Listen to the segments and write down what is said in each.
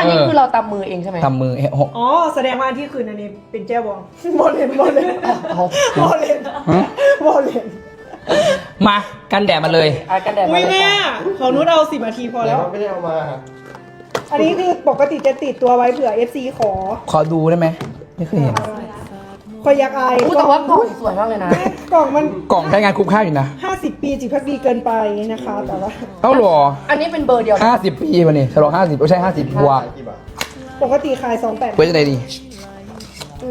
อันนี้เออคือเราตำมือเองใช่ไหม ทำมือเอะหกอ๋อ แสดงว่าอันที่คืนอันนี้เป็นแจ้วบองบอลเลนบอลเลนเอาบอลเลนบอลเลนมากันแดดมาเลยอะกันแดดอุ้มายเลยแม่จ้ะของนุชเอาสิบนาทีพอแล้ว ไม่ได้เอามาอันนี้คือปกติจะติดตัวไว้เผื่อ FC ขอขอดูได้ไหมไม่เคยเห็น คอยอยากอายอู้แต่ว่ากล่องสวยมากเลยนะแม่กล่องมันกล่องใช้งานคุ้มค่าอยู่นะ 50 ปีจิตพักดีเกินไปนะคะ แต่ว่าเอ้าเหรออันนี้เป็นเบอร์เดียวนะห้าสิบปีมานี่ฉลองห้าสิบไม่ใช่ห้าสิบบวกขายกี่บาทปกติขาย 28เว้ยจะไหนดี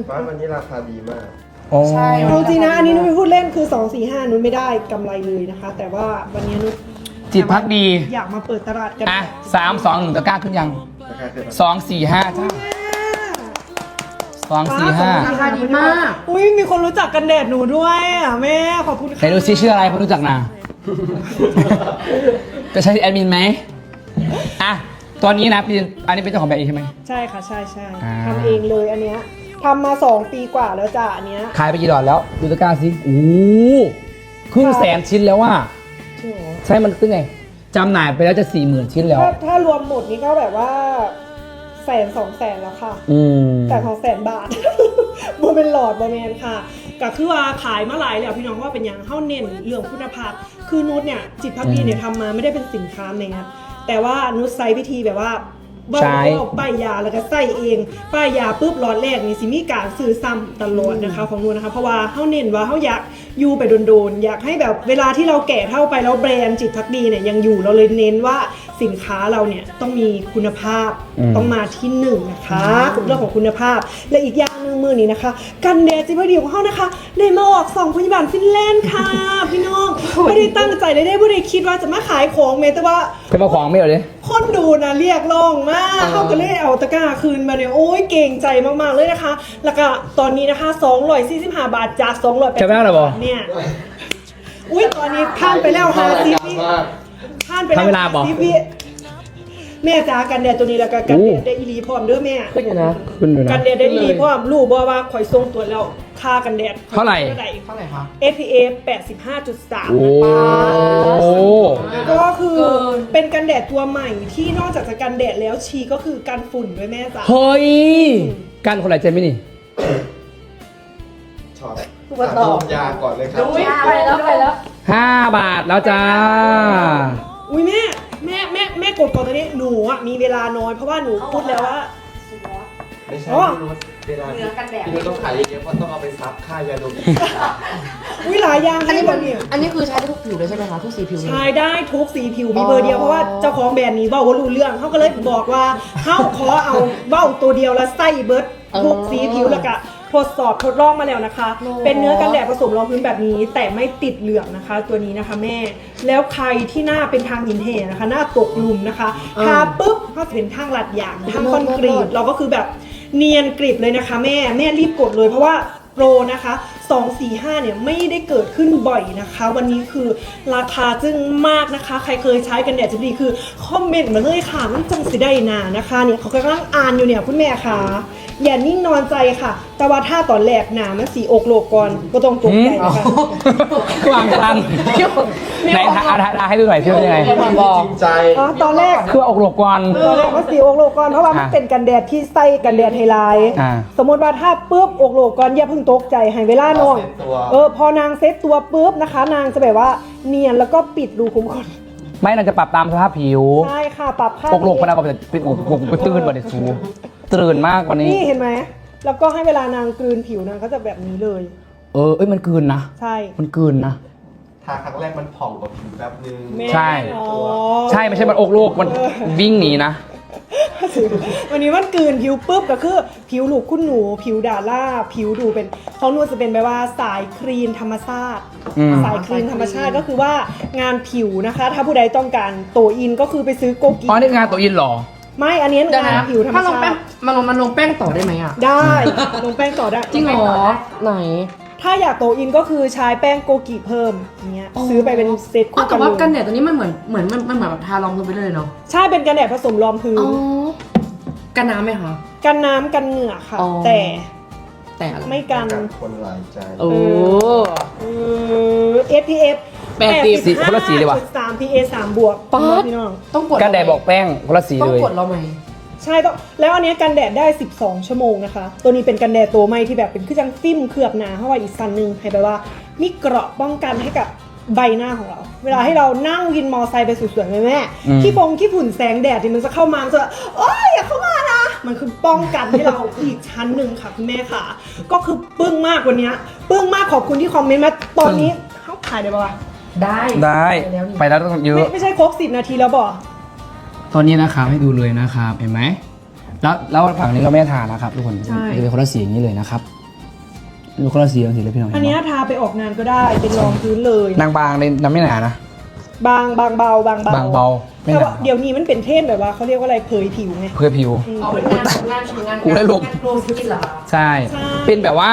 ร้านวันนี้ราคาดีมากอ๋อใช่เอาจริงนะ อันนี้นุ้ยพูดเล่นคือ 2 4 5นุ้ยไม่ได้กำไรเลยนะคะ แต่ว่าวันนี้นุ้ยจิตพักดี อยากมาเปิดตลาดกันอะสามสองหนึ่งตะกร้าขึ้นยังราคาเกินสองสี่ห้าจ้า สองสี่ห้าราคาดีมาก อุ้ยมีคนรู้จักกันแดดหนูด้วยอะแม่ขอบคุณไหนค่ะดูซิชื่ออะไรผมรู้จักนะจะใช้แอดมินไหมอะตอนนี้นะพี่อันนี้เป็นเจ้าของแบรนด์เองใช่ไหม ใช่ค่ะใช่ใช่อ่า ทำเองเลยอันเนี้ยทำมา2ปีกว่าแล้วจ้ะอันเนี้ยขายไปกี่ดอลแล้ว ดูตะกร้าสิโอ้ครึ่งแสนชิ้นแล้วว่าจริงเหรอใช่มันคือไงจำหน่ายไปแล้วจะสี่หมื่นชิ้นแล้ว ถ้าถ้ารวมหมดนี้ก็แบบว่า แสนสองแสนแล้วค่ะอืมแต่สองแสนบาทบนเป็นหลอดบนแมนค่ะก็คือว่าขายมาหลายแล้วพี่น้องว่าเป็นอย่างเข้าเน้นเรื่องคุณภาพ คือนุชเนี่ยจิตพักดีเนี่ยทำมาไม่ได้เป็นสินค้าแมสแต่ว่านุชใช้วิธีแบบว่า ว่าใช้เอาป้ายยาแล้วก็ใส่เอง ป้ายยาปุ๊บหลอดแรกนี่สิมีการซื้อซ้ำตลอดนะคะของนุชนะคะ เพราะว่าเขาเน้นว่าเขาอยากอยู่ไปโดนๆอยากให้แบบเวลาที่เราแก่เท่าไปแล้วแบรนด์จิตพักดีเนี่ยยังอยู่เราเลยเน้นว่าสินค้าเราเนี่ยต้องมีคุณภาพอืม ต้องมาที่หนึ่งนะคะเรื่องของคุณภาพและอีกอย่างหนึ่งมือนี้นะคะ กันแดดจิพอดีของเขานะคะได้มาออกสองพยาบาลฟินแลนด์ค่ะพี่น้องไม่ได้ตั้งใจเลยได้ไม่ได้คิดว่าจะมาขายของเมแต่ว่าเป็นมาของไม่เหรอเลยคนดูนะเรียกร้องมากเขาก็เลยเอาตะกร้าคืนมาเนี่ยโอ้ยเก่งใจมากๆเลยนะคะ แล้วก็ตอนนี้นะคะ245บาทจาก200จะไม่เอาเหรอบอกเนี่ยอุ้ยตอนนี้ผ่านไปแล้วค่ะสิบวิมากผ่านไปแล้วทำเวลาบอกสิบวิแม่จ๋ากันแดดตัวนี้แล้วก็กันแดดได้อีหลีพร้อมเด้อแม่ขึ้นอยู่นะขึ้นอยู่นะกันแดดได้อีหลีพร้อมรู้บ่ว่าข่อยส่งตัวแล้ว ค่ากันแดดเท่าไหร่เท่าไหร่ เท่าไหร่คะ SPF 85.3 โอ้นะคะโห ก็คือเกินเป็นกันแดดตัวใหม่ที่นอกจากจะกันแดดแล้วชีก็คือกันฝุ่นด้วยแม่จ๋าเฮ้ยกันคนไหนเจนไหมนี่ ช็อตถูกมาต่อดมยาก่อนเลยครับ อุ้ยไปแล้วไปแล้วห้าบาทแล้วจ้า อุ้ยแม่แม่แม่แม่กดก่อนตัวนี้หนูอะมีเวลาน้อยเพราะว่าหนูพูดแล้วว่า ไม่ใช่อ๋อพี่นุช เวลาเนื้อกันแดด พี่นุชต้องขายเยอะๆเพราะต้องเอาไปซับค่ายาดมอุ้ยหลายอย่างอันให้นี้แบมันบนี้อันนี้คือใช้ได้ทุกผิวเลยใช่ไหมคะทุกสีผิวเลย ใช้ได้ทุกสีผิวมีเบอร์เดียว เพราะว่าเจ้าของแบรนด์นี้เบ้าว่ารู้เรื่องเขาก็เลยบอกว่าเขาขอเอาเบ้าตัวเดียวแล้วใส่เบิร์ดทุกสีผิวแล้วก็ทดสอบทดลองมาแล้วนะคะเป็นเนื้อกันแดดผสมรองพื้นแบบนี้ แต่ไม่ติดเหลืองนะคะ ตัวนี้นะคะแม่ แล้วใครที่หน้าเป็นทางหินเหนะคะ หน้าตกหลุมนะคะทาปุ๊บก็จะเป็นทางหลัดอย่างทางคอนกรีตเราก็คือแบบ เนียนกริบเลยนะคะ แม่แม่รีบกดเลยเพราะว่าโปรนะคะ 245เนี่ยไม่ได้เกิดขึ้นบ่อยนะคะ วันนี้คือราคาจึ้งมากนะคะ ใครเคยใช้กันแดดจะดีคือคอมเมนต์มาเลยค่ะมันจังสิได้นานะคะเนี่ยเขากำลังอ่านอยู่เนี่ยคุณแม่ค่ะ อย่านิ่งนอนใจค่ะ แต่ว่าถ้าตอนแรกหนามันสีอกโลกก่อนก็ต้องตกใจนะคะวางตังค์ไหนทาทาทาให้ดูหน่อยที่เป็นยังไงบอกจริงใจอ๋อตอนแรกคืออกหลบก่อนตอนแรกว่าสีอกโลกก่อนเพราะว่ามันอะเป็นกันแดดที่ใส่กันแดดไฮไลท์อ่าสมมติว่าถ้าปุ๊บอกโลกก่อนอย่าเพิ่งตกใจให้เวลานอนเซ็ตตัวเออ พอนางเซ็ตตัวปุ๊บนะคะ นางจะแบบว่าเนียนแล้วก็ปิดรูขุมขน ไม่เราจะปรับตามสภาพผิวใช่ค่ะ ปรับค่าอกหลบพนักก็จะเป็นอกอกอกตื่นบ่ได้สูตื่นมากกว่านี้ นี่เห็นไหม แล้วก็ให้เวลานางกลืนผิวนางก็จะแบบนี้เลย เออ เอ้ย มันกลืนนะ ใช่ มันกลืนนะทาครั้งแรกมันผ่องกว่าผิวแป๊บนึงแม่ใช่อ๋อใช่ ไม่ใช่มันอกโลก มันวิ่งหนีนะ วันนี้มันกลืนผิวปุ๊บก็คือ ผิวลูกคุณหนู ผิวดาล่า ผิวดูเป็นของนูนจะเป็นแบบว่าสายครีนธรรมชาติ อืม สายครีนธรรมชาติก็คือว่างานผิวนะคะ ถ้าผู้ใดต้องการโตอินก็คือไปซื้อโกกิอ๋อนี่งานตัวอินเหรอ ไม่อันนี้เดี๋ยวงานะนผิวธรรมถ้าลงชาแป้งติมันลงมันลงแป้งต่อได้ไหมอะ ได้ลงแป้งต่อได้จริงเหรอไหน ถ้าอยากโตอินก็คือใช้แป้งโกกิเพิ่มอย่างเงี้ยซื้อไปเป็นเซตอ๋อคู่กัแต่นว่ากันเลแดยดตัวนี้มันเหมือนเหมือนมันมันเหมือนแบบทารองพื้นไปเลยเนาะใช่เป็นกันแดดผสมรองพื้นอ๋อกันน้ำไหมคะ กันน้ำกันเหงื่อค่ะ อ๋อ แต่ แต่อะไรไม่กันคนหลายใจ โอ้ เออ SPF แปดสิบสีคนละสีเลยว่ะ 3 PA 3บวกป๊าด พี่น้อง ต้องกดกันแดดบอกแป้งคนละสีต้องเลยกดเราไหม ใช่ต้องแล้วอันเนี้ยกันแดดได้ 12 ชั่วโมงนะคะ ตัวนี้เป็นกันแดดตัวใหม่ที่แบบเป็นเครื่องฟิล์มเคลือบหนาเข้าไว้อีกสันหนึ่งให้แบบว่า มีเกราะป้องกันให้กับใบหน้าของเรา เวลาให้เรานั่งวินมอไซค์ไปสวยๆแม่แม่ๆอืม ขี้ฟงขี้ฝุ่นแสงแดดที่มันจะเข้ามามันจะโอ้ยอย่าเข้ามานะ มันคือป้องกันให้เรา อีกชั้นหนึ่งค่ะคุณแม่ค่ะ ก็คือปึ้งมากวันเนี้ยปึ้งมากขอบคุณที่คอมเมนต์มาตอนนี้เขาขายได้ปะวะได้ได้ ไปแล้วนี่ไปแล้วต้องเยไม่อะ ไม่ใช่ครบสิบนาทีแล้วบอก ตอนนี้นะครับให้ดูเลยนะครับเห็นไหมแล้วแล้วฝั่งนี้ก็ไม่ได้ทานะครับทุกคนใช่ จะเป็นคนละสีอย่างนี้เลยนะครับดูคนละสีอย่างสีเลยพี่น้องอันเนี้ยทาไปออกงานก็ได้เป็นรองพื้นเลยนางบางเลยน้ำไม่หนานะ บางบางเบาบางเบาบางเบาไม่แต่หนาว่าเดี๋ยวนี้มันเป็นเทรนด์แบบว่าเขาเรียกว่าอะไรเผยผิวไงเพื่อผิว อืม เอาเป็นงานงานงานกูได้ลง งานโปรสกินเหรอ ใช่ ใช่ เป็นแบบว่า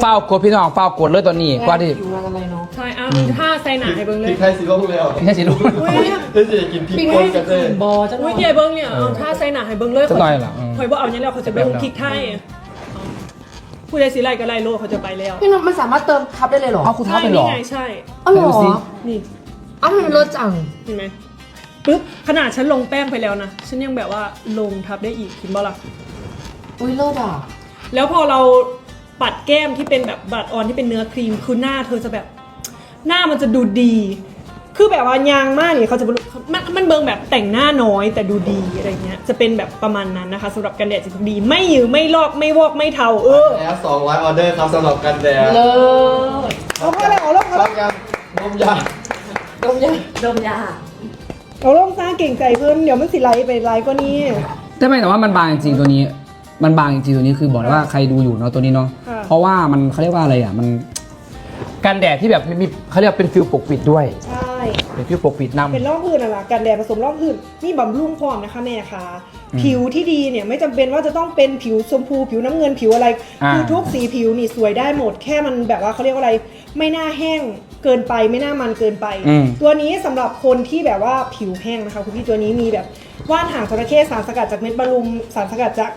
เฝ้ากดพี่น้องเฝ้ากดเลยตอนนี้กว่าที่อยู่งานอะไรเนาะใช่อะถ้าใส่หนาให้เบิ้งเลพริยกไทยสีร่องแล้วไม่ใช่สิลูกอุ้ยเดี๋ยวจะกินพริกปิ้งป่นให้กันเลคืยนบอจังหอุ้น่ยอยใหญ่เบิ้งเนี่ยเอาถ้าใส่หนาให้เบิ้งเลยสักหน่อยเหรออืม คอยบอกเอาเนี่ยแล้วเขาจะไปลงคลิกไทยอะผู้ใดสีไรก็ไล่โลดเขาจะไปแล้วพี่นนท์มันสามารถเติมทับได้เลยเหรอเอาคุณท้าไปเหรอ นี่ไงใช่อ๋อเหรไหนดูอสิ นี่อ้าวทำไมมันลดจัง เห็นไหมปึ๊บขนาดฉันลงแป้งไปแล้วนะ ฉันยังแบบว่าลงทับได้อีกคิดบ่ล่ะ อุ้ยเลิศอะ แล้วพอเรา ปัดแก้มที่เป็นแบบบัดออนที่เป็นเนื้อครีม คือหน้าเธอจะแบบ หน้ามันจะดูดี คือแบบว่ายางมากเนี่ยเขาจะบอกมันมันเบิงแบบแต่งหน้าน้อยแต่ดูดีอะไรเงี้ยจะเป็นแบบประมาณนั้นนะคะสำหรับกันแดดจะดี ไม่หยือไม่ลอกไม่วอกไม่เทาเออแล้ว200ออเดอร์ครับสำหรับกันแดดเลิศเอาพอแล้วเอาลงเอาลต้องงยังนมยาดมยาดมยาเอาลงสร้างเก่งใจเพิ่นเดี๋ยวมันสิไลฟ์ไปไลฟ์ก็นี่แต่ไม่แต่ว่ามันบางจริงๆตัวนี้ มันบางจริงๆตัวนี้คือบอกเลยว่าใครดูอยู่เนาะตัวนี้เนาะค่ะ เพราะว่ามันเขาเรียกว่าอะไรอะมันกันแดดที่แบบมีเขาเรียกว่าเป็นฟิลปกปิดด้วยใช่ เป็นฟิลปกปิดนำ เป็นร่องพื้นอะไรกันแดดผสมร่องพื้นนี่บำรุงพร้อมนะคะแม่ค่ะอืมผิวที่ดีเนี่ยไม่จำเป็นว่าจะต้องเป็นผิวชมพูผิวน้ำเงินผิวอะไร อ่า คือทุกสีผิวนี่สวยได้หมด แค่มันแบบว่าเขาเรียกว่าอะไร ไม่น่าแห้งเกินไปไม่น่ามันเกินไป อืม ตัวนี้สำหรับคนที่แบบว่าผิวแห้งนะคะคุณพี่ตัวนี้มีแบบว่านหางจระเข้สารสกัดจากเม็ดบาลูมสารสกัดจาก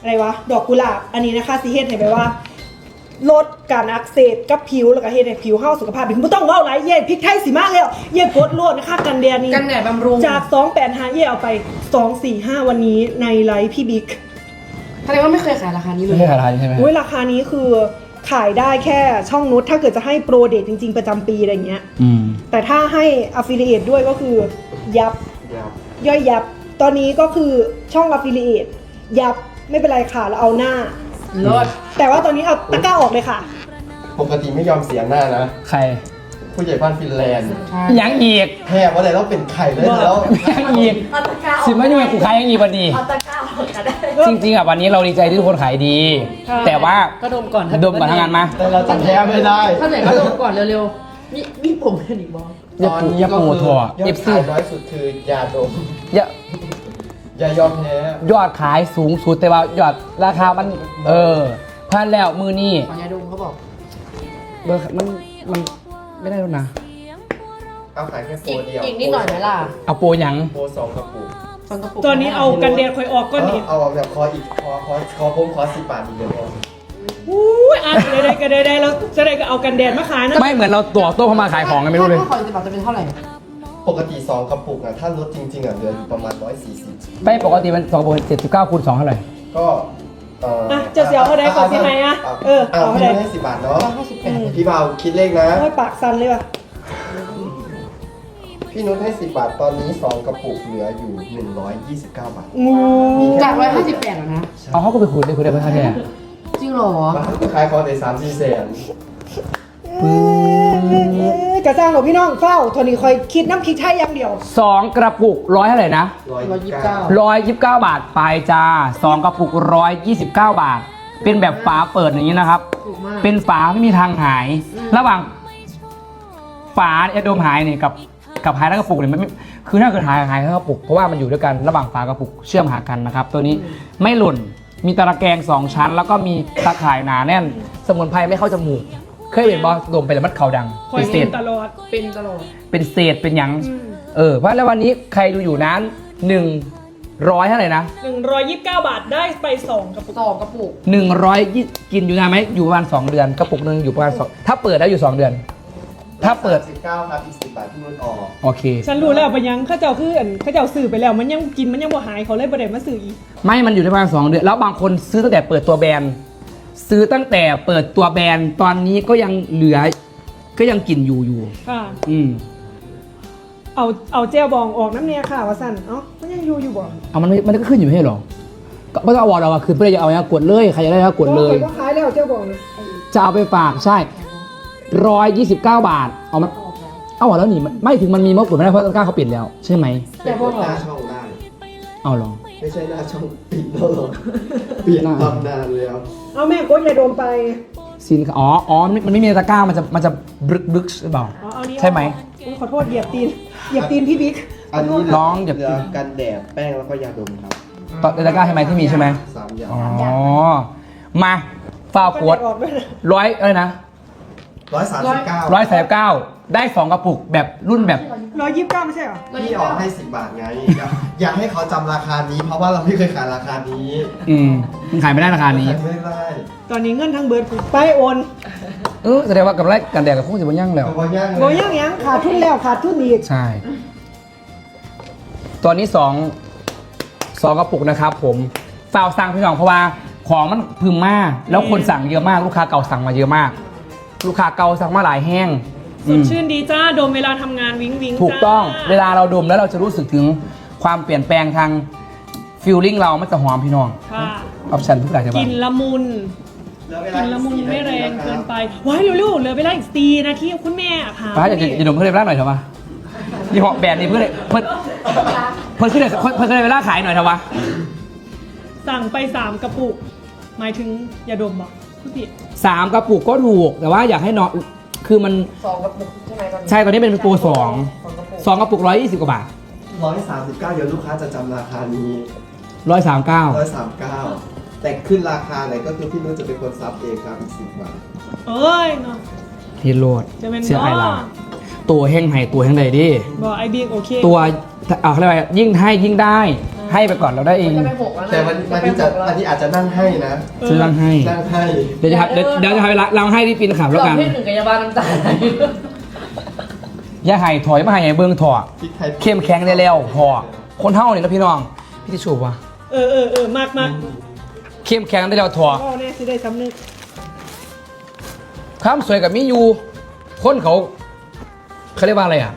อะไรวะ ดอกกุหลาบ อันนี้นะคะซีเฮดเห็นไหมว่า ลดการอักเสบกับผิวแล้วก็เฮ็ดให้ผิวเฮาสุขภาพดีไม่ต้องเว้าหลายเย่พริกไทยสิมาแล้ว เย่กดโลดนะคะกันแดดนี้ กันแดดบำรุงจาก285เย่เอาไป 245 วันนี้ในไลฟ์พี่บิ๊กแสดงว่าไม่เคยขายราคานี้เลไม่ยใช่ขายไทยใช่ไหมอุ้ยราคานี้คือขายได้แค่ช่องนุชถ้าเกิดจะให้โปรเดทจริง ๆ ประจำปีอะไรเงี้ยอืมแต่ถ้าให้ affiliate ด้วยก็คือ ยับยาย่อยยับ ตอนนี้ก็คือช่อง affiliate ยับ ไม่เป็นไรค่ะแล้วเอาหน้า เลิศแต่ว่าตอนนี้เอาตะกร้าออกเลยค่ะ ปกติไม่ยอมเสียหน้านะ ใครผู้ใหญ่บ้านฟินแลนด์ใช่ยังอีกแพ้ว่าอะไรต้องเป็นไข่เลยแล้วยังอีกเอาตะกร้าออกสิมาอยู่ในกูขายยังอีกวันดีเอาตะกร้าออกก็ได้จริงๆอะวันนี้เราดีใจที่ทุกคนขายดีค่ะแต่ว่าก็ดมก่อนดมก่อนทำงานมาแต่เราจะแพ้ไม่ได้ถ้าไหนก็ดมก่อนเร็วๆมีมีผมแค่นี้บอส อย่าปูอย่าปูถั่วยอเอดฟซีขายน้อยสุดคือยาดมอย่า อย่ายอมแพ้ยอดขายสูงสุดแต่ว่ายอดราคามัน เออพันแล้วมือนี่ขอยาดมเขาบอกเบอร์มันมันไม่ได้แล้วนะ เอาขายแค่โปรอีกเดียวอีกนิดหน่อยไหมล่ะเอาโปรหยังโปรสองกระปุกสองกระปุกตอนนี้เอากันแดดคอยออกก็ดีเอาเอาแบบคออีกคอคอคอผมคอสิบบาทอีกเดียวพออู้ยอะจะได้ก็ได้ได้แล้วจะได้ก็เอากันแดดมาขายนะไม่เหมือนเราตัวโต้เข้ามาขายของกันไม่รู้เลย ถ้าคอยจะบอกจะเป็นเท่าไหร่ ปกติสองกระปุกอะถ้าลดจริง ๆอะเหลืออยู่ประมาณร้อยสี่สิบไม่ปกติมันสองปกติเจ็ดสิบเก้าคูณสองเท่าไหร่ก็เอ่ออะจะเสียเอาเท่าใดก่อนสิไหนอะเออเอาเอาเท่าพี่ใดไม่ให้สิบบาทเนาะร้อยห้าสิบแปดพี่เบาคิดเลขนะ โอ้ยปากสั่นเลยว่ะพี่นุชให้สิบบาทตอนนี้สองกระปุกเหลืออยู่หนึ่งร้อยยี่สิบเก้าบาทงูจากร้อยห้าสิบแปดแล้วนะ เอาเขาก็ไปคูณได้คูณได้เพื่อค่าแท้จริงเหรอ บ้านขายของในสามสี่แสนเอ้ย กระจ้างของพี่น้องเฝ้าโทนี่คอยคิดน้ำพริกไทยอย่างเดียว สองกระปุกร้อยเท่าไหร่นะร้อยร้อยยี่ยี่สิสิบบเก้าเก้าร้อยยี่สิบเก้าบาทไปจ้าสองกระปุกร้อยยี่สิบเก้าบาท เป็นแบบฝาเปิดอย่างนี้นะครับ ถูกมาก เป็นฝาไม่มีทางหาย ระหว่างฝาเนี่ยโดมหายเนี่ยกับกับหายแล้วกระปุกเนี่ยมันไม่คือถ้าเกิดหายหายทั้งกระปุกเพราะว่ามันอยู่ด้วยกันระหว่างฝากระปุกเชื่อมหากันนะครับ ตัวนี้ไม่หล่นมีตะแกรงสองชั้น แล้วก็มีตะข่ายหนาแน่น สมุนไพรไม่เข้าจมูก เคยเห็นบอสดมไปแล้วมันเข่าดังคอยเป็นเศกิษนตลอดเป็นตลอดเป็นเศษเป็นหยังอืมเออเพราะแล้ววันนี้ใครดูอยู่นั้นหนึ่งร้อยเท่าไหร่นะหนึ่งร้อยยี่สิบเก้าบาทได้ไปสองกระปุกสองกระปุกหนึ่งร้อยกินอยู่นานไหมอยู่ประมาณสองเดือนกระปุกหนึ่งอยู่ประมาณสองถ้าเปิดแล้วอยู่สองเดือน ถ้าเปิด 19ครับอีก10บาทที่นุ่นออกโอเค ฉันรู้แล้วไปยังเข้าเจ้าคืออันเข้าเจ้าสื่อไปแล้วมันยังกินมันยังบ่หายเขาเลยบ่ได้มาสื่ออีก ไม่มันอยู่ในประมาณสองเดือน แล้วบางคนซื้อตั้งแต่เปิดตัวแบรนด์ ซื้อตั้งแต่เปิดตัวแบรนด์ตอนนี้ก็ยังเหลือ ก็ยังกินอยู่อยู่ ค่ะ อืมเอาเอาเจลบองออกน้ำเนี่ยค่ะว่าสั่นเอ้ามันยังอยู่อยู่บ่เอามันไม่มันก็ขึ้นอยู่ไม่ใช่หรอก็ไม่ต้องเอาวอร์ดเราอะคือเพื่อจะเอาเนี่ยกดเลยใครจะได้ก็กดเลย โอ้ก็ขายแล้วเจลบองเนี่ยจะเอาไปฝากใช่ร้อยยี่สิบเก้าบาท เอามันเอาเหรอแล้วนี่มันไม่ถึงมันมีมดกดไม่ได้เพราะต้นกล้าเขาปิดแล้ว ใช่ไหม แต่พวกหน้าช่องได้เอาเหรอ ไม่ใช่หน้าช่องปิดแล้วหรอเปลี่ยนตำนานแล้ว เอาแม่กดยาดมไปซินอ๋ออ๋อมันมันไม่มีในตะกร้ามันจะมันจะบรึกบรึกหรือเปล่าอ๋อเอานี้ใช่ไหม อุ๊ยขอโทษเหยียบตีน เหยียบตีนพี่บิ๊ก อันนี้น้องอย่าเหลือกันแดดแป้งแล้วก็ยาดมครับตอนในตะกร้าใช่ไหมที่มีใช่ไหมสามอย่างอ๋อมาฟาวกดออกด้วยนะร้อยอะไรนะร้อยสามสิบเก้าร้อยสามเก้า ได้สองกระปุกแบบรุ่นแบบ ร้อยยี่สิบเก้าไม่ใช่เหรอ พี่ออกให้สิบบาทไง อยากอยากให้เขาจำราคานี้ เพราะว่าเราไม่เคยขายราคานี้อืมมันขายไม่ได้ราคานี้ขายไม่ได้ตอนนี้เงินทั้งเบิร์ดไปโอนเออแสดงว่ากับไรกันแดดกับคงจะบ่ยั่งแล้ว เพราะว่าย่างเลโบยังยังขาดทุนแล้วขาดทุนอีกใช่ ตอนนี้สองสองกระปุกนะครับผมฝากสั่งพี่น้องเพราะว่าของมันพึมมาก แล้วคนสั่งเยอะมาก ลูกค้าเก่าสั่งมาเยอะมาก ลูกค้าเก่าสั่งมาหลายแห้ง สอืดมชื่นดีจ้าดมเวลาทำงานวิงวิงถูกจ้าต้องเวลาเราดมแล้วเราจะรู้สึกถึงความเปลี่ยนแปลงทางฟิลลิ่งเรามันจะหอมพี่น้องค่ะออปชั่นทุกอย่างจะกบ้าลินละมุนเหลือเวกลาลินละมุนอีกไม่แรงสี่เกินนาทีไปว้ายเร็วๆเหลือเวลาอีกสี่นาทีคุณแม่ค่ะป้าอยากจะจะดมเพื่อนเวลาหน่อยเถอะวะยี่ห้อแบรนด์นี้เพื่อนเพื่อนเพื่อนขึ้นเลยเพื่อนเพื่อนขึ้นเลยเวลาขายหน่อยเถอะวะสั่งไปสามกระปุก หมายถึงยาดมบอกพี่ผิดสามกระปุกก็ถูกแต่ว่าอยากให้เนาะ คือมันสองกระปุกใช่ไหมตอนนี้ใช่ตอนนี้เป็นตัวสองสองกระปุกสองกระปุกร้อยยี่สิบกว่าบาทร้อยสามสิบเก้าเดี๋ยวลูกค้าจะจำราคานี้ร้อยสามเก้าร้อยสามเก้าแต่ขึ้นราคาไหนก็คือพี่นุ่นจะเป็นคนซับเองครับอีกสิบบาทเอ้ยเนาะฮิโรดจะเป็นเสียไอลาบ่ตัวแห้งไห้ตัวแห้งใดดิบอกไอบิ๊กโอเคตัวเอาเขาเรียกว่ายิ่งให้ยิ่งได้ ให้ไปก่อนเราได้เองจะไปหกแล้วนะแต่วันวันนี้จะวันนี้อาจจะนั่งให้นะ ซื้อรังให้ นั่งให้เดี๋ยวจะครับเดี๋ยวเดี๋ยวจะให้รังให้ที่ปีนขับแล้วกันสองที่หนึ่งกับยาบ้าน้ำตาลอย่าให้ถอยมาให้เบิ้งถอดพริกไทยเข้มแข็งได้แล้วพอคนเท่านี่นะพี่น้องพี่ที่ชูวะเออเออเออมากมากเข้มแข็งได้แล้วถอดก็แน่สิได้สำนึกความสวยกับมิยูคนเขาเขาเรียกว่าอะไรอะ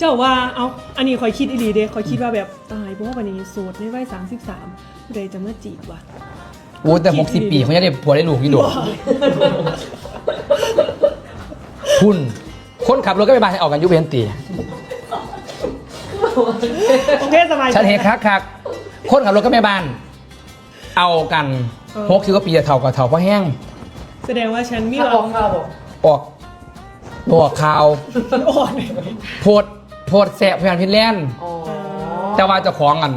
เจ้าว่าเอาอันนี้คอยคิดอีหลีเด้คอยคิดว่าแบบตายเพราะว่าวันนี้โสดในวัยสามสิบสามผู้ใดจะมาจีบวะ โอ้แต่หกสิบปีเขาจะได้ผัวได้ลูกยี่ดวงคุณคนขับรถก็ไปบานให้ออกกันยุเวนตีโอเคสบายใจ ฉันเห็นคักคักๆคนขับรถก็ไม่บาน เอากันเออ หกสิบกว่าปีจะเท่ากับเท่าเพราะแห้งแสดงว่าฉันมีข้าวหบวัอกงข้าวบอกออกตัวข่าวอ่อน โพด โพดแสบพยานพินแลนด์อ๋อแต่ว่าเจะของกัน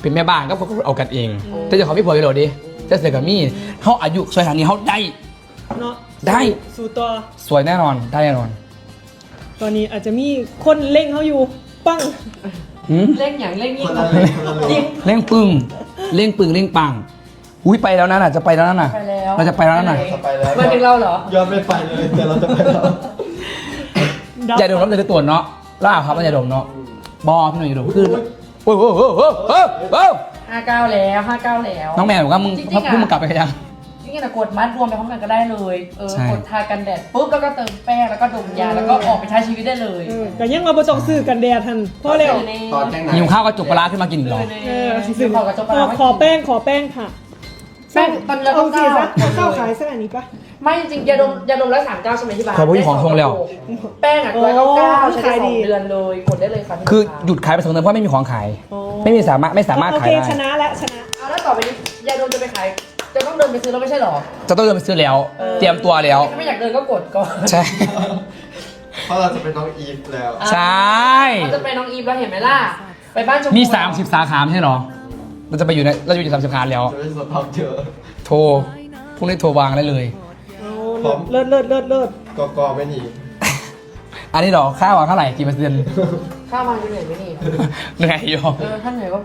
เป็นแม่บ้านก็เขาก็เอากันเอง แต่เจะของพี่ผัวอยู่หรอดิเจะเสือกับมี่เขาอายุสวยขนาดนี้เขาได้ เนาะได้ สู่ตัวสวยแน่นอนได้แน่นอนตอนนี้อาจจะมีคนเล่งเขาอยู่ ปังหืมเล่งอย่างเล่งยิ่คงนละเล็กคนละเล็กเร่งปึ้งเร่งปึ้งเร่งปังอุ้ยไปแล้วนะน่ะจะไปแล้วนะน่ะไปแล้วเราจะไปแล้วนะจะไปแล้วมาถึงเราเหรอ ยอดไม่ไปเลยแต่เราจะไปแล้ว อย่าดมน้ำจะตัวเนาะ ล่าครับว่าอย่าดมเนาะบอพี่หน่อยอย่าดมคือโอ้โหโอ้โหโอ้โหโอ้โหห้าเก้าแล้วห้าเก้าแล้วน้องแมนบอกว่ามึงจริงๆอะเพิ่งมึงกลับไปกันยังจริงๆนะกดมัดรวมไปพร้อมกันก็ได้เลยเออใช่กดทากันแดดปุ๊บแล้วก็เติมแป้งแล้วก็ดมยาแล้วก็ออกไปใช้ชีวิตได้เลยเออแต่ยังมาบ่ต้องซื้อกันแดดทันเพราะแล้วตอนแจ้งไหนหิวข้าวก็จุกปลาร้าขึ้นมากินเหรอเออซื้อขอกระจกปขลาอขอแป้งขอแป้งค่ะ แป้งตอนนี้เราเอาต้องสิเก้าซะเข้าขายสักอันนี้ปะ ไม่จริงๆยาดมยาดมร้อยสามเก้าใช่ไหมที่บ้านขอบคุณของทรงแล้ว แป้งอะร้อยเก้าเก้าโอ้ใช้ได้ขายสดีองเดือนเลยกดได้เลยค่ะที่คือร้านหยุดขายไปสองเดือนเพราะไม่มีของขายอ๋อไม่มีสามารถไม่สามารถโอขาเคยได้ชนะแล้วชนะเอาแล้วต่อไปนี้ยาดมจะไปขายจะต้องเดินไปซื้อแล้วไม่ใช่หรอจะต้องเดินไปซื้อแล้วออเตรียมตัวแล้ว ถ้าไม่อยากเดินก็กดก่อนใช่ เพราะเราจะเป็นน้องอีฟแล้ว ใช่ เราจะไปน้องอีฟแล้วเห็นไหมล่ะไปบ้านชมพูมี 30 สาขาไม่ใช่เหรอ เราจะไปอยู่ในเราจะอยู่ในสามสิบสาขาแล้ว จะไม่สดทองเจอโทรพรุ่งนี้โทรวางได้เลยเอาเลิศเลิศเลิศเลิศกอกอไม่หนีอันนี้เหรอค่าวางเท่าไหร่กี่เปอร์เซ็นต์ข้าวมันจะเหนื่อยไหมนี่ เหนื่อยอยู่เออถ้าเหนื่อยก็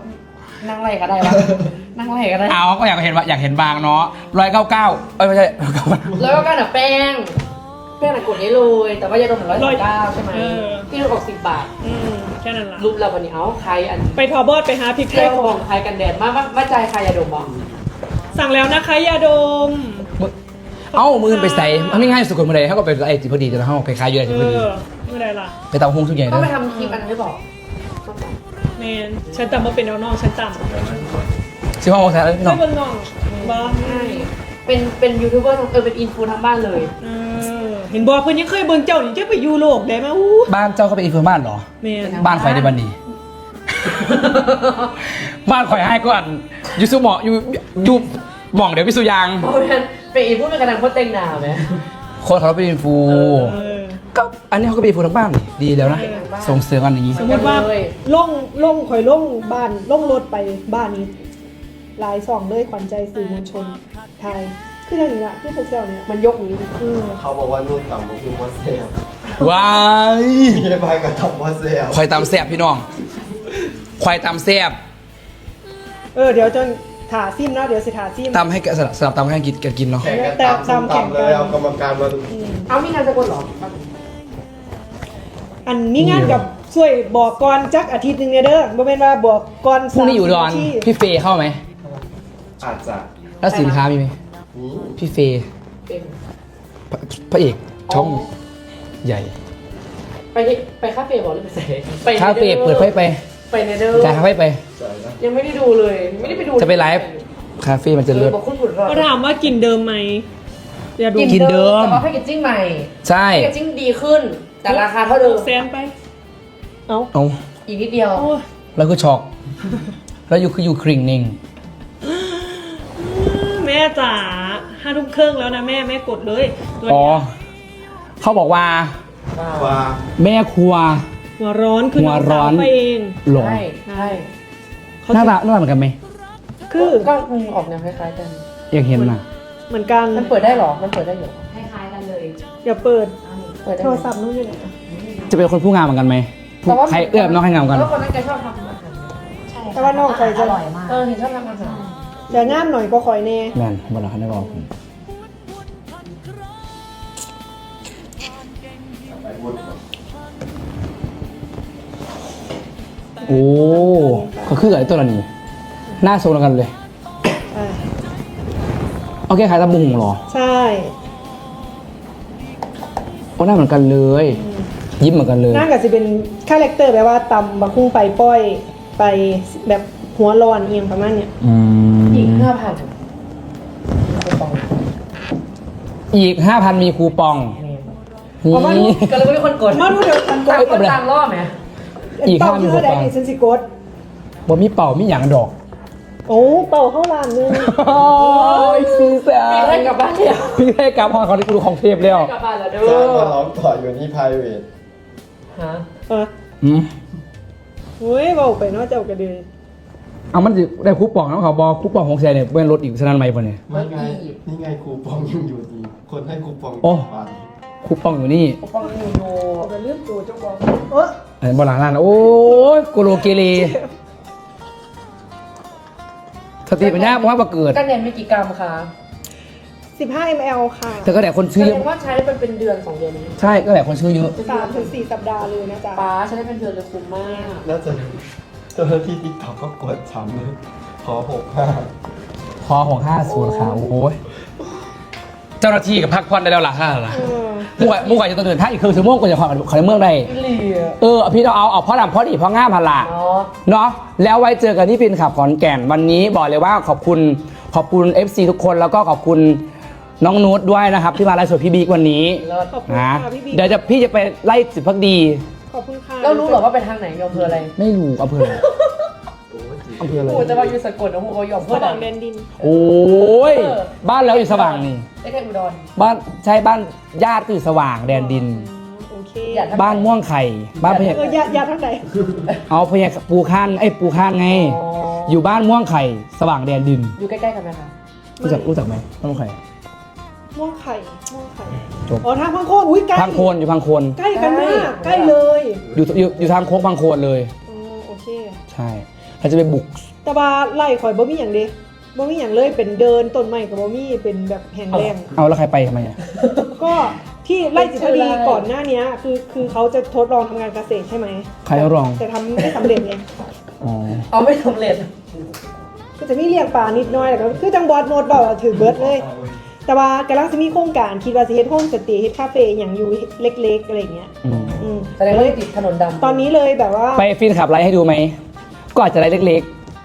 นั่งไล่ก็ได้วะนั่งไล่ก็ได้เอาก็อยากเห็นว่าอยากเห็นบางเนาะร้อยเก้าเก้าเอ้ยไม่ใช่199 แล้วก็การแบบแป้ง แป้งหนักกดนี้เลย แต่ว่ายาดมร้อยร้อยเก้าใช่ไหมเออ พี่ลูกออกสิบบาท อืมแค่นั้นละรูปเราวันนี้เอาใครอันไปทอบอดไปหาพริกไทเจ้ายขขอองงใครกันแดดมากว่าใจใครยาดมบอกสั่งแล้วนะคะยาดม เอ้ามือไปใส่มันไม่ง่ายสุดคนเมื่อใดเขาก็ไปไอ้จิพอดีแต่ละห้องไปขายเยอะเอจิพอดีอเมื่อไรล่ะไปเตาหงสุดใหญ่ต้เลองไปยทำคลิปอันนั้นไม่บอกแมนฉันต่ำมาเป็นเอาน้องฉันต่ำสิบห้องแซ่แล้วพี่น้ไม่องเบิ่งน้องบ้าใช่เป็นเป็นยูทูบเบอร์ทั้งเออเป็นอินฟูทั้งบ้านเลย เออ เห็นบอกเพิ่นยังเคยเบิ่งเจ้านี่เจ้าไปยูโรปได้ไหมอู้บ้านเจ้าเขาเป็นอินฟลูบ้านเหรอ แมนบ้านข่อยในบันดีบ้านข่อยให้ก่อนอยู่สุหมออยู่อยู่หม่องเดี๋ยวพิสุยางเพราะฉะนั้นเป็นอินฟูเป็นกระดังโคตรเต็งหนาวไหมคนเขาเป็นอินฟูเออ ก็อันนี้เขาก็เป็นอินฟูทั้งบ้านนี่ดีแล้วนะเออ ส่งเสริมกันอย่างนี้ สมมติว่าเลยล่องล่องข่อยล่องบ้านล่องรถไปบ้านนี้หลายสองเลยขวัญใจสื่อมวลชนไทย คืออย่างนี้ละที่พวกเจ้าเนี่ยมันยกอย่างนี้อืมเขาบอกว่านู่นต่ำกว่าคือมอสเซลว้ายมีไปกับต่ำมอสเซลควายตำแซบพี่น้องควายตำแซบเออเดี๋ยวจนถาซิมนะเดี๋ยวสิถาซิม ตำให้แกสลับสลับตำให้กินกันกินเนาะ แข่งกันต่ำส้มตำเลยเอากรรมการมาดูอืมเอามีนามสกุลเหรอ อันนี้งานกับช่วยบอกก่อนจักอาทิตย์หนึงเนี่ยเด้อบ่แม่นว่าบอกก่อนพรุ่งนี้อยู่ดอนสามสิบาทีพี่เฟย์เข้าไหมอาจจะแล้วสินค้ามีไหมนี่ พี่เฟย์เป็นพระพระเอกช่องใหญ่ไปที่ไปคาเฟ่บอกหรือไปใส่ไปคาเฟ่เปิดไฟไปไปเนเดอร์จ่ายค่าไฟไปใจนะยังไม่ได้ดูเลย ไม่ได้ไปดูจะไปไลฟ์คาเฟ่มันจะเอเลิอศบอกคุณผุดรอดก็ถามว่ากินเดิมไหมอย่าดูกินเดิม แต่ว่าแพคเกจจิ้งใหม่ใช่ แพคเกจจิ้งดีขึ้น แต่ราคาเท่าเดิมแซนไป เอ้าเอาอีกนิดเดียว โอ้ยแล้วคือช็อก แล้วอยู่คืออยู่คริงนิ่งแม่จ๋า ห้าทุ่มครึ่งแล้วนะแม่แม่กดเลยตัวอ๋อเนี้ยเขาบอกว่าว่าแม่ครัว หัวร้อนคือหัวร้อนงสาวไปเอง หลงใช่ใช่เขาหน้าตาหน้าตาเหมือนกันไหมคือก็อืมออกแนวคล้ายๆกัน อยากเห็นน่ะ เหมือนกันมันเปิดได้เหรอ มันเปิดได้เหรอคล้ายๆกันเลยอย่าเปิดเปิดได้โทไหมรศัพท์นู่นอยู่ไหนอะจะเป็นคนผู้งามเหมือนกันไหมผู้แต่ว่าใครเอื้อมน้องให้งามกัน แล้วคนนั้นแกชอบทำอาหารใช่แต่ว่าน้องใครจะอร่อยมาก เออเห็นชอบทำอาหาร อย่างามหน่อยก็คอยแน่แม่นบนหลังได้บอกผมไปพูดโอ้เขาคือกับไอ้ตัวนี้หน้าโซนกันเลยอ่าโอเคขายตะบุงเหรอใช่โอ้หน้าเหมือนกันเลยยิ้มเหมือนกันเลยน่ากับจะเป็นคาแรคเตอร์แบบว่าตำบักคุ้งไปป้อย ไปแบบหัวร้อนเอียงประมาณเนี้ยอืมอีก ห้าพันอีกห้าพันมีคูปองเอามาดูนี่ก็เลยไม่มีคนกดมาดูเดี๋ยวกันกตามดคนตามรอบไหมอีกเป่าห้าที่มีเท่าไหร่คูปองดิฉันสิกด บ่มีเป่ามีหยังดอกโอ้เป่าเข้าร้านนึงโอ้ยซีแซพี่ได้กลับบ้านแล้วพี่ได้กลับห้องเขาที่กูดูของเทพแล้วกลับบ้านแล้วเด้จ้างมาอร้องต่ออยู่นี่ private ฮะอะอืมโอ้ยเบาไปเนาะเจ้าก็ดี เอามันจะได้คูปองแล้วเขาบอกคูปองของแซนเนี่ยเป็นรถอีกสนั่นไหมปะเนี่ยนี่ไงนี่ไงคูปองยังอยู่ดีคนให้คูปองโอ้ บาทคูปองอยู่นี่ปกป้องอยู่โยเอาไปเลื่อนตัวเจ้าของเอออันนี้บนหลังร้านโอ้ยโกโลเกเรสติปัญญาบอกว่าประเกิด กันแดดไม่กี่กรัมคะ15 ml ค่ะแต่ก็แต่คนแสซื้อดเยอะ งว่าใช้ได้เป็นเป็นเดือนสองเดือนนี้ใช่ก็แต่คนซื้อเยอะสามถึงสี่สัปดาห์เลยนะจ๊ะ ป้าใช้ได้เป็นเดือนเลยคุ้มมาก น่าจะ เจ้าหน้าที่ติ๊กต็อกก็กดช้ำเลยขอหกห้าคอของห้าศูนย์ขาโอ้ยเจ้าหน้าที่กับพักผ่อนได้แล้วล่ะค่ะล่ะเออมุ่งไหวมุ่งไหวจะต้องเดินท่าอีกคือชั่วโมงกว่าจะขอขอในเมืองได้เหลียเออพี่เราเอาเอาเพราะดำเพราะดีเพราะง่ามพนละเนาะเนาะแล้วไว้เจอกันที่ฟินขับขอนแก่นวันนี้บอกเลยว่าขอบคุณขอบคุณ FC ทุกคนแล้วก็ขอบคุณน้องนูตด้วยนะครับที่มาไลฟ์สดพี่บิ๊กวันนี้เลิศขอบคุณนะค่ะพี่บิ๊ก เดี๋ยวจะพี่จะไปไล่สิบพักดี ขอบคุณค่ะแล้วรู้เหรอว่าไปทางไหนยอมเภออะไรไม่รู้อำเภออะไรอำเภออะไรโอ้จะมาอยู่สกลนะโอ้ยอมสเพื่อว่าดังงแดนดิน โอ้ยเออบ้านแล้วอยู่สว่างนี่ได้แค่อุดรบ้านใช่บ้านญาติก็อยู่สว่างแดนดิน โอเคอยากบ้านม่วงไข่ บ้านพญาเออยาอยาทั้งไหนเอาพญาปูข้านไอ้ยปูข้านไง อยู่บ้านม่วงไข่ สว่างแดนดินอยู่ใกล้ๆกันไหมคะรู้จักรู้จักไหมบ้านม่วงไข่ ม่วงไข่ม่วงไข่จบ อ๋อทางพังโคนอุ้ยใกล้พังโคนอยู่พังโคนใกล้กันมากใกล้เลยอยู่อยู่อยู่ทางโค้งพังโคนเลย อ๋อโอเค ใช่เราจะไปบุก แต่ว่าไล่ข่อยบ่มีอย่างเดีบ่มีอย่างเลยเป็นเดินต้นไม้กับบ่มีเป็นแบบแห้งแล้งเอาแล้วใครไปทำไมอะก็ที่ไล่จิตพดีก่อนหน้าเนี้ยคือคือเขาจะทดลองทำงานเกษตรใช่ไหมใครรองแต่ทำไม่สำเร็จไงอ๋อเอาไม่สำเร็จ ก็จะมีเลี้ยงปลานิดหน้อยแต่ก็คือจังบอดโนดเบาถือเบิร์ดเลย แต่ว่ากำลังจะมีโครงการคิดว่าจะเฮ็ดโฮมสเตย์เฮ็ดคาเฟ่อย่างอยู่เล็กๆอะไรอย่างเงี้ยอืมอืมแสดงว่าติดถนนดำตอนนี้เลยแบบว่าไปฟินขับไลฟ์ให้ดูไหมก็อาจจะไลฟ์เล็ก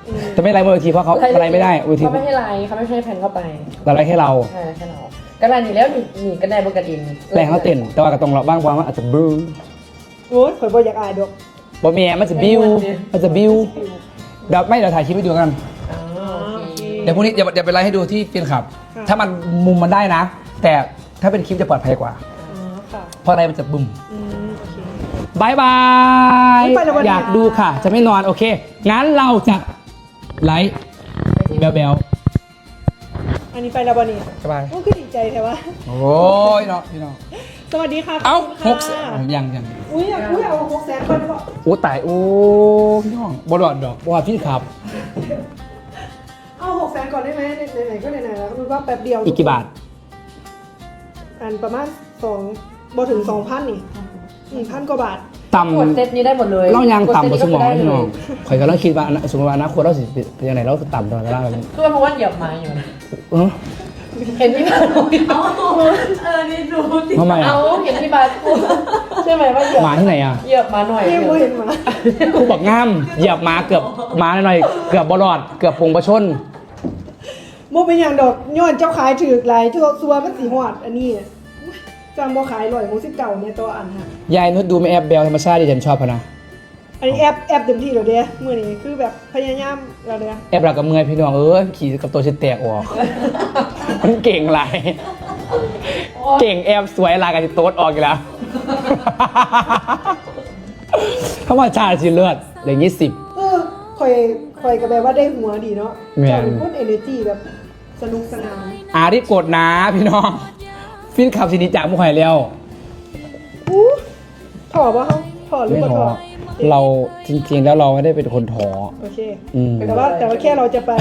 อืมๆแต่ไม่ไลฟ์บนเวทีเพราะเขาไลฟ์ไม่ได้เวทีเขาไม่ให้ไลน์เขาไม่ให้แผ่นเข้าไปเราไลฟ์ให้เราใช่แค่เราก็ได้นี่แล้วนี่นี่ก็ได้บนกระดิ่งแรงเขาเต้นแต่ว่าก็ต้องเราบ้างว่าอาจจะบลูโอ้ยข่อยบ่อยากอายดอกบอมีมันจะบิวมันจะบิวเดี๋ยวไม่เดี๋ยวถ่ายคลิปให้ดูกันอ๋อโอเคเดี๋ยวพรุ่งนี้เดี๋ยวเดี๋ยวไปไลฟ์ให้ดูที่ฟินขับค่ะ ถ้ามันมุมมันได้นะ แต่ถ้าเป็นคลิปจะปลอดภัยกว่า อ๋อค่ะเพราะอะไรมันจะบุ่มอืมโอเค บายบาย ไม่ไปแล้ววันนี้ อยากดูค่ะ จะไม่นอนโอเค งั้นเราจะไลฟ์แบลแบลอันนี้ไปแล้วบ่นี่สบายโอ้คือดีใจแท้ว่า โอ้ยเนาะพี่น้องสวัสดีค่ะเอ้าขหบกคุณแสนค่ะผมยังยังอุ้ยอยากอุ้ยเอาหกแสนก่อนได้ปะโอ้ตายโอ้พี่น้องบอดอดดอกบอดพี่ขับ ได้ไหมไหนๆก็ไหนๆแล้วรู้ว่าแป๊บเดียวอีกกี่บาท อันประมาณสองบ่ถึงสองพันนี่อืมพันกว่าบาทต่กดเซตนี้ได้หมดเลยำเรายังต่ำกว่าสมองกดเซตพี่นี้น้องก็ข่อยกำลังคิดว่าอนาสมมติว่าอนาคตเราสิเป็นยังไงเราต่ำตลอดเวลาแบบนี้คือเพราะว่าเหยียบไม้อยู่นะเออเห็นที่บาสเอาเออนี่ดูดิทำไมอะเอาเห็นที่บาสพูดใช่ไหมว่าเหยียบหมาที่ไหนอะเหยียบมาหน่อยเยี่ยมบ่เห็นหมากูบอกง่ามเหยียบหมาเกือบหมาหน่อยๆเกือบบอดอด เกือบปงประชน โมเป็นอย่างดอกย้อนเจ้าขายถือกหลายที่เขาซัวมันสีหอดอันนี้อะจังบ่ขายร้อยหกสิบเก้าเนี่ยตัวอันฮะยายนุชดูไม่แอบเบลธรรมชาติที่ฉันชอบพะนะอันนี้แอปแอปเต็มที่แล้วเด้มื้อนี้คือแบบพยายามแล้วเด้แอบรักกับเมื่อยพี่น้องเอ้ยขี่กับตัวฉันแตกออก มันเก่งหลายเก่งแอบสวยลายกันจิโต๊ดออกอีกแล้วธรรมชาติสิเลือดอย่างนี้สิบเออข่อยข่อยก็แบบว่าได้หัวดีเนาะแม่นเจ้าเป็นคนเอเนจีแบบ สนุกสนานอารีบกดนะพี่น้องฟินขับสิหนิจากมุขไห่แล้วอู้ถอบ่เฮาถอหรือไม่บ่ท้ถออเราจริงๆ แล้วเราไม่ได้เป็นคนท้อ โอเค อืม แต่ว่าแต่ว่าแค่เราจะไป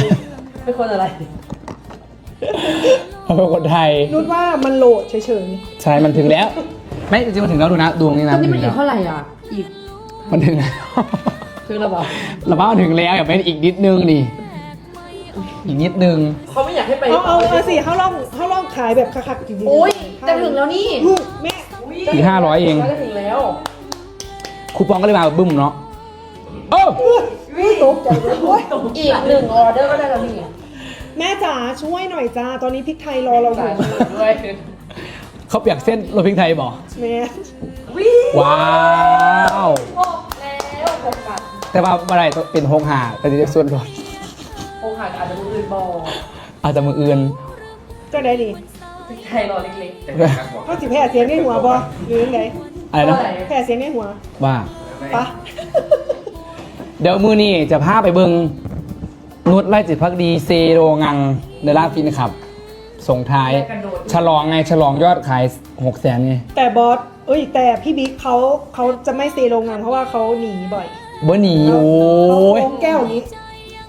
เป็นคนอะไร เราเป็นคนไทย นุชว่ามันโหลดเฉยใช่มันถึงแล้ว ไม่จริงๆมันถึงแล้วดูนะดวงนี่นะตอนนี้มันถึอีงกแล้วเท่าไหร่อะ อีกมันถึงแล้วซึ่งเราบอก เราว่ามันถึงแล้วอย่าเป็นอีกนิดนึงนี่ อีกนิดนึง เขาไม่อยากให้ไปๆเอาเอาเอาสิเฮาลองเฮาลองขายแบบคักๆจริงๆโอ้ยจะถึงแล้วนี่ลูกแม่อีก500เอง จะถึงแล้วคูปองก็เลยมาบึ้มเนาะโอ้อุ้ยตกใจเลยโอ้ยอีกหนึ่งออเดอร์ก็ได้แล้วนี่แม่จ๋าช่วยหน่อยจ้า ตอนนี้พริกไทยรอเราอยู่ด้วยเขาเปียกเส้นโรยพริกไทยบอกแม่ว้าวบอกแล้วโฟกัสแต่ว่าอะไรต้องเป็นหกหาแต่จะส่วนลดโฟกัสอาจจะมืออื่น บอกอาจจะมืออื่นเจ้าได้ดิไทยรอเล็กเขาสิแพ้เสียงในหัวบ่หรือยังไงอะไรนะแพ้เสียงในหัวว่าปะเดี๋ยวมือนี่จะพาไปเบิงนุชไล่จิตพักดีเซโรงังในร้านฟินขับ ส่งท้าย ฉลองไงฉลองยอดขายหกแสนไงแต่บอสเอ้ยแต่พี่บิ๊กเขาเขาจะไม่เซโรงงานเพราะว่าเขาหนีบ่อยเบอร์หนีโอ้เขายโค้งแก้วอย่างนี้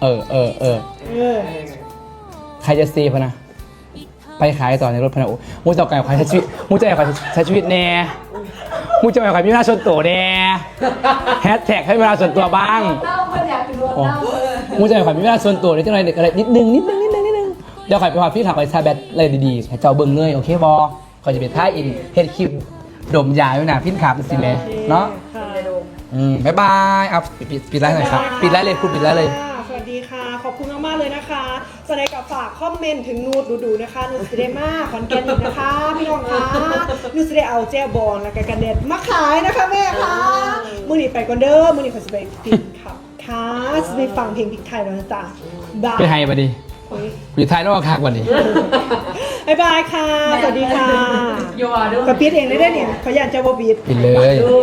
เออเออเออใครจะเซพะนะ ไปขายต่อในรถพะนะโอ้มูจะเอาไก่ขายใช้ชีวิตมูจะเอาไก่ใช้ชีวิตแน่มูจะเอาไก่มีเวลาส่วนตัวแน่แฮชแท็กให้เวลาส่วนตัวบ้างเล่าคนอยากเป็นรถเล่ามูจะเอาไก่มีเวลาส่วนตัวนิดหน่อยเด็กอะไรนิดนึงนิดนึงนิดนึงนิดนึงเดี๋ยวไก่ไปพาพี่ถักไปชาแบตอะไรดีๆให้เจ้าเบิ่งเลยโอเคบอก็จะเป็นท่าอินเฮดคลิปดมยาด้วยนะพินขาเป็นสิเลยเนาะอืมบ๊ายบายเอาปิดปิดปิดไลฟ์หน่อยครับ ปิดไลฟ์เลยคุณปิดไลฟ์เลย ขอบคุณมากๆเลยนะคะแสดงกับฝากคอมเมนต์ถึงนูดดูๆนะคะนูดสเดมาขอนแก่นอีกนะคะ พี่น้องคะนูดสเดเอาแจ้บอลแล้วก็กันเด็ดมาขายนะคะแม่คะมือนี้ไปก่อนเด้อมือนี้ขอจะไปปิดขับค่ะจะไปฟังเพลงพริกไทยแล้วนะจ๊ะบายไปไทยมาดิโอ้ยอยู่ไทยนอกคักกว่านี้บ๊ายบายค่ะ สวัสดีค่ะๆยูอาร์ด้วยกระปิดเองได้ด้วยเนี่ยเขาอยากจะบอบีดปิดเลยดู